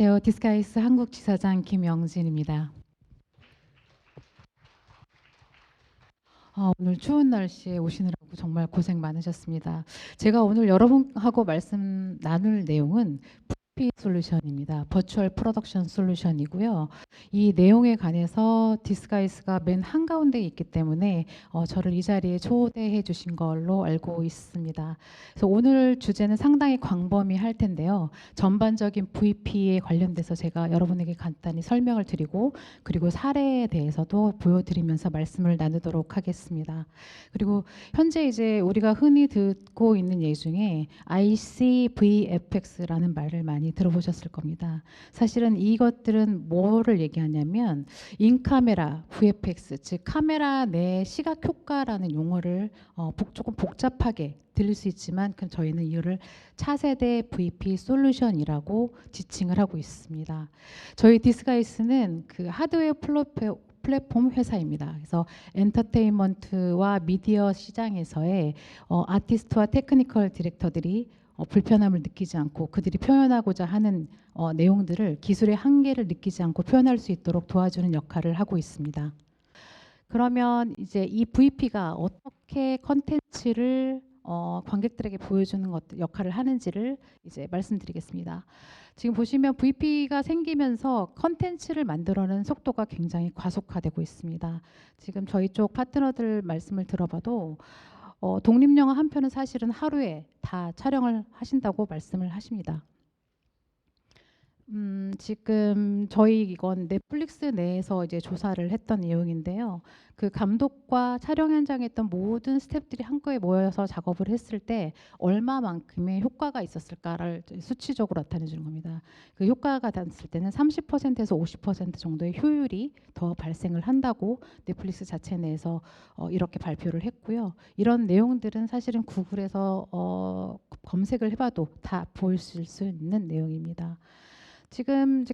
안녕하세요. 디스카이스 한국 지사장 김영진입니다. 아, 오늘 추운 날씨에 오시느라고 정말 고생 많으셨습니다. 제가 오늘 여러분하고 말씀 나눌 내용은 VP 솔루션입니다. 버추얼 프로덕션 솔루션이고요. 이 내용에 관해서 디스가이스가 맨 한가운데 있기 때문에 어, 저를 이 자리에 초대해 주신 걸로 알고 있습니다. 그래서 오늘 주제는 상당히 광범위할 텐데요. 전반적인 VP에 관련돼서 제가 여러분에게 간단히 설명을 드리고 그리고 사례에 대해서도 보여드리면서 말씀을 나누도록 하겠습니다. 그리고 현재 이제 우리가 흔히 듣고 있는 예 중에 ICVFX라는 말을 많이 들어보셨을 겁니다. 사실은 이것들은 뭐를 얘기하냐면 인카메라 VFX 즉 카메라 내 시각 효과라는 용어를 어, 복- 조금 복잡하게 들릴 수 있지만 그 저희는 이를 차세대 VP 솔루션이라고 지칭을 하고 있습니다. 저희 디스가이스는 그 하드웨어 플랫폼 플랫폼 회사입니다. 그래서 엔터테인먼트와 미디어 시장에서의 어, 아티스트와 테크니컬 디렉터들이 어, 불편함을 느끼지 않고 그들이 표현하고자 하는 어, 내용들을 기술의 한계를 느끼지 않고 표현할 수 있도록 도와주는 역할을 하고 있습니다. 그러면 이제 이 VP가 어떻게 컨텐츠를 어, 관객들에게 보여주는 것 역할을 하는지를 이제 말씀드리겠습니다. 지금 보시면 VP가 생기면서 컨텐츠를 만들어내는 속도가 굉장히 과속화되고 있습니다. 지금 저희 쪽 파트너들 말씀을 들어봐도 어, 독립영화 한 편은 사실은 하루에 다 촬영을 하신다고 말씀을 하십니다. 음, 지금 저희 이건 넷플릭스 내에서 이제 조사를 했던 내용인데요. 그 감독과 촬영 현장에 있던 모든 스태프들이 한꺼에 모여서 작업을 했을 때 얼마만큼의 효과가 있었을까를 수치적으로 나타내 주는 겁니다. 그 효과가 났을 때는 30%에서 50% 정도의 효율이 더 발생을 한다고 넷플릭스 자체 내에서 어, 이렇게 발표를 했고요. 이런 내용들은 사실은 구글에서 어, 검색을 해봐도 다 보일 수 있는 내용입니다. 지금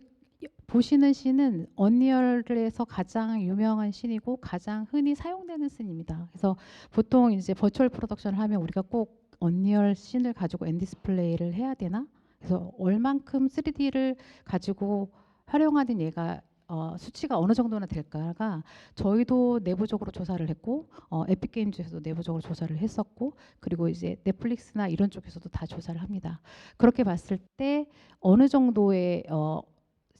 보시는 씬은 언리얼에서 가장 유명한 씬이고 가장 흔히 사용되는 씬입니다. 그래서 보통 이제 버추얼 프로덕션을 하면 우리가 꼭 언리얼 씬을 가지고 엔 디스플레이를 해야 되나? 그래서 얼만큼 3D를 가지고 활용하는 얘가 어, 수치가 어느 정도나 될까가 저희도 내부적으로 조사를 했고 어, 에픽 게임즈에서도 내부적으로 조사를 했었고 그리고 이제 넷플릭스나 이런 쪽에서도 다 조사를 합니다. 그렇게 봤을 때 어느 정도의 어,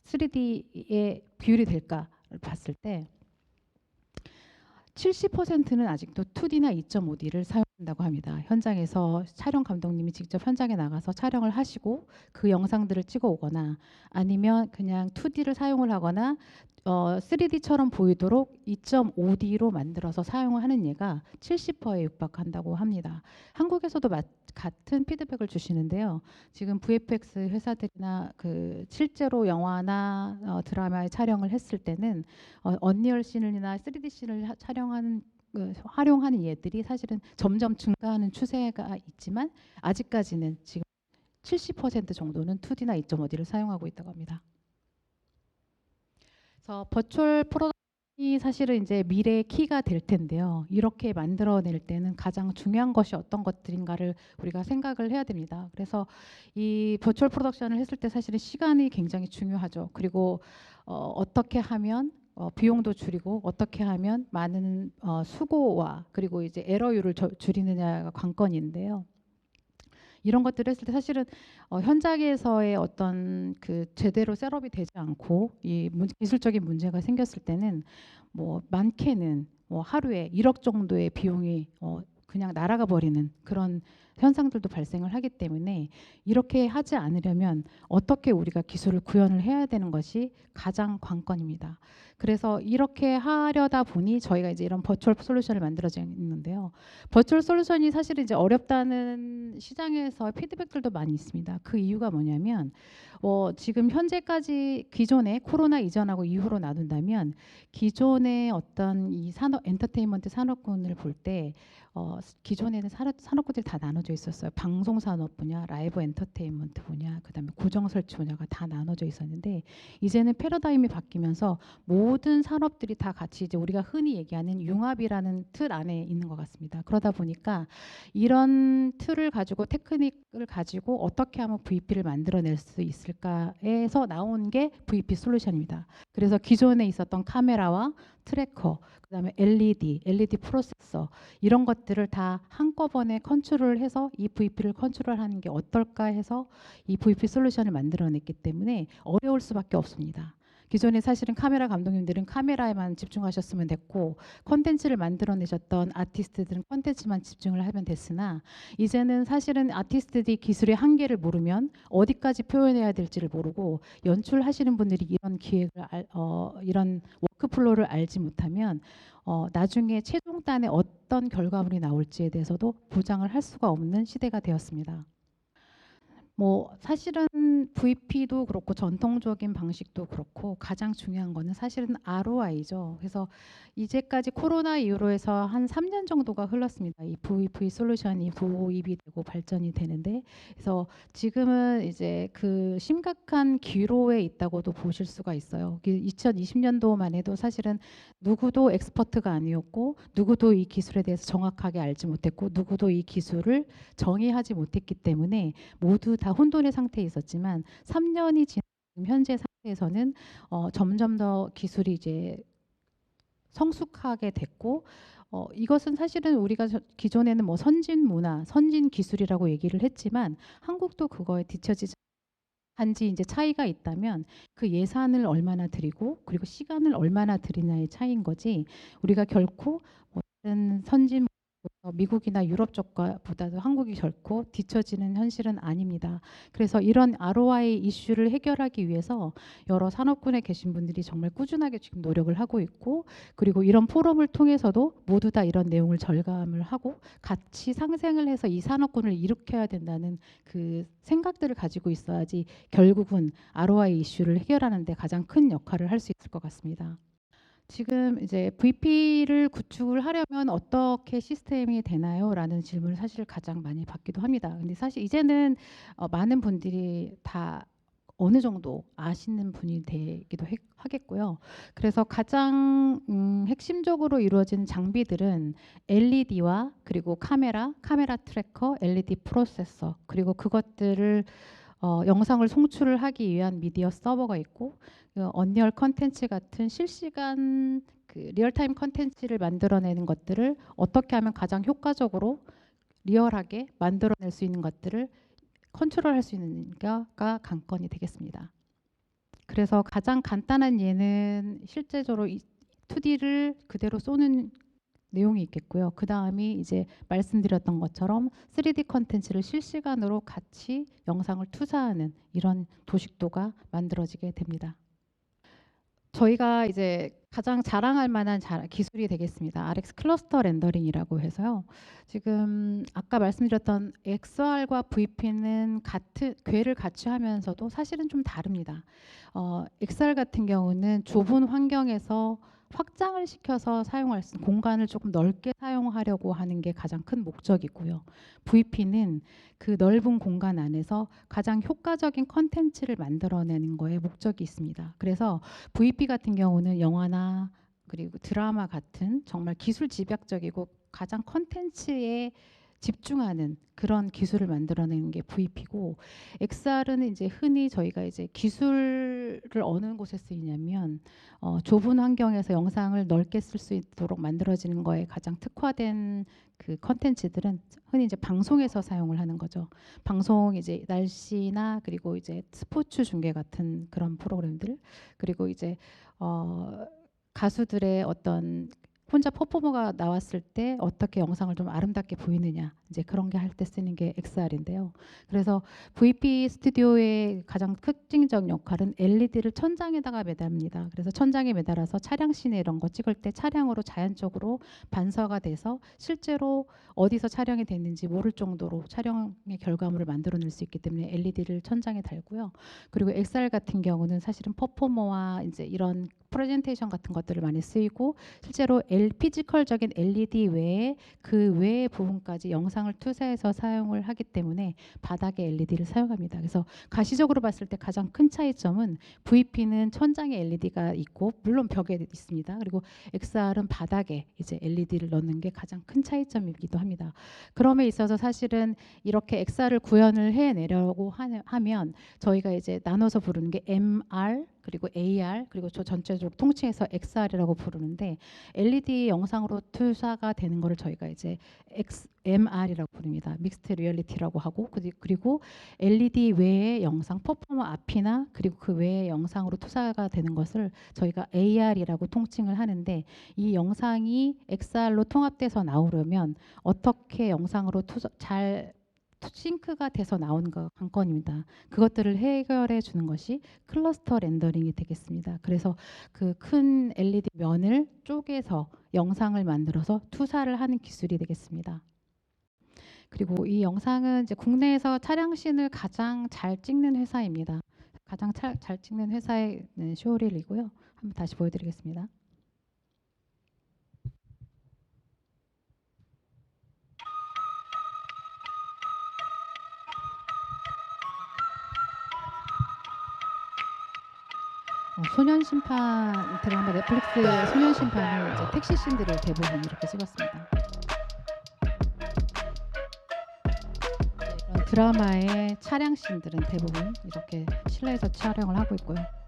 3D의 비율이 될까를 봤을 때 70%는 아직도 2D나 2.5D를 사용 한다고 합니다. 현장에서 촬영 감독님이 직접 현장에 나가서 촬영을 하시고 그 영상들을 찍어 오거나 아니면 그냥 2D를 사용을 하거나 어, 3D처럼 보이도록 2.5D로 만들어서 사용을 하는 예가 70%에 육박한다고 합니다. 한국에서도 마, 같은 피드백을 주시는데요. 지금 VFX 회사들이나 그 실제로 영화나 어, 드라마의 촬영을 했을 때는 어, 언리얼 씬이나 3D 씬을 하- 촬영하는 그, 활용하는 예들이 사실은 점점 증가하는 추세가 있지만 아직까지는 지금 70% 정도는 2D나 2.5D를 사용하고 있다고 합니다. 그래서 버추얼 프로덕션이 사실은 이제 미래의 키가 될 텐데요. 이렇게 만들어낼 때는 가장 중요한 것이 어떤 것들인가를 우리가 생각을 해야 됩니다. 그래서 이 버추얼 프로덕션을 했을 때 사실은 시간이 굉장히 중요하죠. 그리고 어, 어떻게 하면 어, 비용도 줄이고 어떻게 하면 많은 어, 수고와 그리고 이제 에러율을 저- 줄이느냐가 관건인데요. 이런 것들을 했을 때 사실은 어, 현장에서의 어떤 그 제대로 셋업이 되지 않고 이 문- 기술적인 문제가 생겼을 때는 뭐 많게는 뭐 하루에 1억 정도의 비용이 어, 그냥 날아가 버리는 그런 현상들도 발생을 하기 때문에 이렇게 하지 않으려면 어떻게 우리가 기술을 구현을 해야 되는 것이 가장 관건입니다. 그래서 이렇게 하려다 보니 저희가 이제 이런 버추얼 솔루션을 만들어져 있는데요. 버추얼 솔루션이 사실은 이제 어렵다는 시장에서 피드백들도 많이 있습니다. 그 이유가 뭐냐면 어, 지금 현재까지 기존에 코로나 이전하고 이후로 나눈다면 기존의 어떤 이 산업 엔터테인먼트 산업군을 볼때 어, 기존에는 산업, 산업군들이 다 나눠져 나눠져 있었어요. 방송 산업 분야, 라이브 엔터테인먼트 분야, 그다음에 고정 설치 분야가 다 나눠져 있었는데 이제는 패러다임이 바뀌면서 모든 산업들이 다 같이 이제 우리가 흔히 얘기하는 융합이라는 틀 안에 있는 것 같습니다. 그러다 보니까 이런 틀을 가지고 테크닉을 가지고 어떻게 하면 VP를 만들어낼 수 있을까에서 나온 게 VP 솔루션입니다. 그래서 기존에 있었던 카메라와 트래커, 그다음에 LED, LED 프로세서 이런 것들을 다 한꺼번에 컨트롤을 해서 이 VP를 컨트롤하는 게 어떨까 해서 이 VP 솔루션을 만들어냈기 때문에 어려울 수밖에 없습니다. 기존에 사실은 카메라 감독님들은 카메라에만 집중하셨으면 됐고 컨텐츠를 만들어내셨던 아티스트들은 컨텐츠만 집중을 하면 됐으나 이제는 사실은 아티스트들이 기술의 한계를 모르면 어디까지 표현해야 될지를 모르고 연출하시는 분들이 이런 기획을 알, 어, 이런 워크플로우를 알지 못하면 어, 나중에 최종단에 어떤 결과물이 나올지에 대해서도 보장을 할 수가 없는 시대가 되었습니다. 뭐 사실은 VP도 그렇고 전통적인 방식도 그렇고 가장 중요한 거는 사실은 ROI죠. 그래서 이제까지 코로나 이후로 해서 한 3년 정도가 흘렀습니다. 이 VP 솔루션이 도입이 되고 발전이 되는데 그래서 지금은 이제 그 심각한 기로에 있다고도 보실 수가 있어요. 2020년도만 해도 사실은 누구도 엑스퍼트가 아니었고 누구도 이 기술에 대해서 정확하게 알지 못했고 누구도 이 기술을 정의하지 못했기 때문에 모두 다 혼돈의 상태에 있었지만 3년이 지난 현재 상태에서는 어, 점점 더 기술이 이제 성숙하게 됐고 어, 이것은 사실은 우리가 저- 기존에는 뭐 선진 문화, 선진 기술이라고 얘기를 했지만 한국도 그거에 뒤처지지 단지 이제 차이가 있다면 그 예산을 얼마나 들이고 그리고 시간을 얼마나 들이냐의 차이인 거지 우리가 결코 뭐 다른 선진 어, 미국이나 유럽 쪽보다도 한국이 결코 뒤처지는 현실은 아닙니다. 그래서 이런 ROI 이슈를 해결하기 위해서 여러 산업군에 계신 분들이 정말 꾸준하게 지금 노력을 하고 있고 그리고 이런 포럼을 통해서도 모두 다 이런 내용을 절감을 하고 같이 상생을 해서 이 산업군을 일으켜야 된다는 그 생각들을 가지고 있어야지 결국은 ROI 이슈를 해결하는 데 가장 큰 역할을 할 수 있을 것 같습니다. 지금 이제 VP를 구축을 하려면 어떻게 시스템이 되나요? 라는 질문을 사실 가장 많이 받기도 합니다. 근데 사실 이제는 어, 많은 분들이 다 어느 정도 아시는 분이 되기도 해- 하겠고요. 그래서 가장 음, 핵심적으로 이루어지는 장비들은 LED와 그리고 카메라, 카메라 트래커, LED 프로세서 그리고 그것들을 어, 영상을 송출을 하기 위한 미디어 서버가 있고 그 언리얼 컨텐츠 같은 실시간 그 리얼타임 컨텐츠를 만들어내는 것들을 어떻게 하면 가장 효과적으로 리얼하게 만들어낼 수 있는 것들을 컨트롤할 수 있는가가 관건이 되겠습니다. 그래서 가장 간단한 예는 실제적으로 2D를 그대로 쏘는 내용이 있겠고요. 그 다음이 이제 말씀드렸던 것처럼 3D 컨텐츠를 실시간으로 같이 영상을 투사하는 이런 도식도가 만들어지게 됩니다. 저희가 이제 가장 자랑할 만한 자- 기술이 되겠습니다. RX 클러스터 렌더링이라고 해서요. 지금 아까 말씀드렸던 XR과 VP는 같은 궤를 같이 하면서도 사실은 좀 다릅니다. 어, XR 같은 경우는 좁은 환경에서 확장을 시켜서 사용할 수 있는 공간을 조금 넓게 사용하려고 하는 게 가장 큰 목적이고요. VP는 그 넓은 공간 안에서 가장 효과적인 컨텐츠를 만들어내는 거에 목적이 있습니다. 그래서 VP 같은 경우는 영화나 그리고 드라마 같은 정말 기술 집약적이고 가장 컨텐츠에 집중하는 그런 기술을 만들어내는 게 VP고 XR은 이제 흔히 저희가 이제 기술을 어느 곳에 쓰이냐면 어, 좁은 환경에서 영상을 넓게 쓸 수 있도록 만들어지는 거에 가장 특화된 그 컨텐츠들은 흔히 이제 방송에서 사용을 하는 거죠. 방송 이제 날씨나 그리고 이제 스포츠 중계 같은 그런 프로그램들 그리고 이제 어, 가수들의 어떤 혼자 퍼포머가 나왔을 때 어떻게 영상을 좀 아름답게 보이느냐 이제 그런 게 할 때 쓰는 게 XR인데요. 그래서 VP 스튜디오의 가장 특징적 역할은 LED를 천장에다가 매달립니다. 그래서 천장에 매달아서 차량 시내 이런 거 찍을 때 차량으로 자연적으로 반사가 돼서 실제로 어디서 촬영이 됐는지 모를 정도로 촬영의 결과물을 만들어낼 수 있기 때문에 LED를 천장에 달고요. 그리고 XR 같은 경우는 사실은 퍼포머와 이제 이런 프레젠테이션 같은 것들을 많이 쓰이고 실제로 피지컬적인 LED 외에 그 외의 부분까지 영상을 투사해서 사용을 하기 때문에 바닥에 LED를 사용합니다. 그래서 가시적으로 봤을 때 가장 큰 차이점은 VP는 천장에 LED가 있고 물론 벽에 있습니다. 그리고 XR은 바닥에 이제 LED를 넣는 게 가장 큰 차이점이기도 합니다. 그럼에 있어서 사실은 이렇게 XR을 구현을 해내려고 하- 하면 저희가 이제 나눠서 부르는 게 MR 그리고 AR 그리고 저 전체적으로 통칭해서 XR이라고 부르는데 LED 영상으로 투사가 되는 거를 저희가 이제 X, MR이라고 부릅니다. 믹스트 리얼리티라고 하고 그리- 그리고 LED 외의 영상 퍼포머 앞이나 그리고 그 외의 영상으로 투사가 되는 것을 저희가 AR이라고 통칭을 하는데 이 영상이 XR로 통합돼서 나오려면 어떻게 영상으로 투사, 잘 투- 싱크가 돼서 나오는 가 관건입니다. 그것들을 해결해 주는 것이 클러스터 렌더링이 되겠습니다. 그래서 그 큰 LED 면을 쪼개서 영상을 만들어서 투사를 하는 기술이 되겠습니다. 그리고 이 영상은 이제 국내에서 차량신을 가장 잘 찍는 회사입니다. 가장 차- 잘 찍는 회사의 네, 쇼릴이고요. 한번 다시 보여드리겠습니다. 소년 심판 드라마 넷플릭스 소년 심판을 이제 택시 씬들을 대부분 이렇게 찍었습니다. 네, 드라마의 차량 씬들은 대부분 이렇게 실내에서 촬영을 하고 있고요.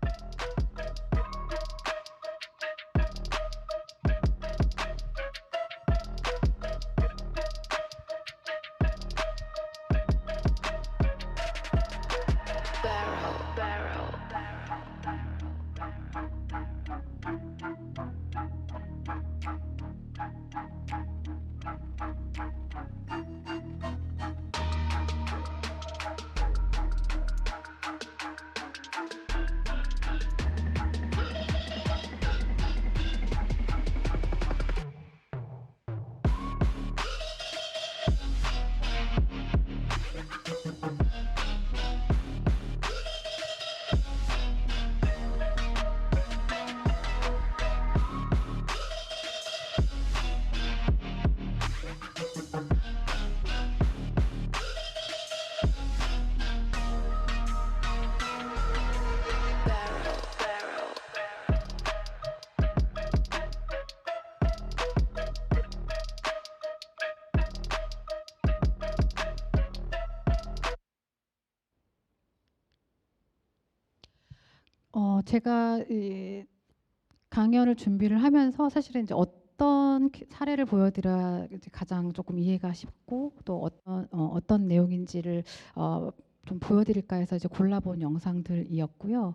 어, 제가 이 강연을 준비를 하면서 사실은 이제 어떤 키- 사례를 보여드려야 이제 가장 조금 이해가 쉽고 또 어떤 어, 어떤 내용인지를 어, 좀 보여드릴까 해서 이제 골라본 영상들이었고요.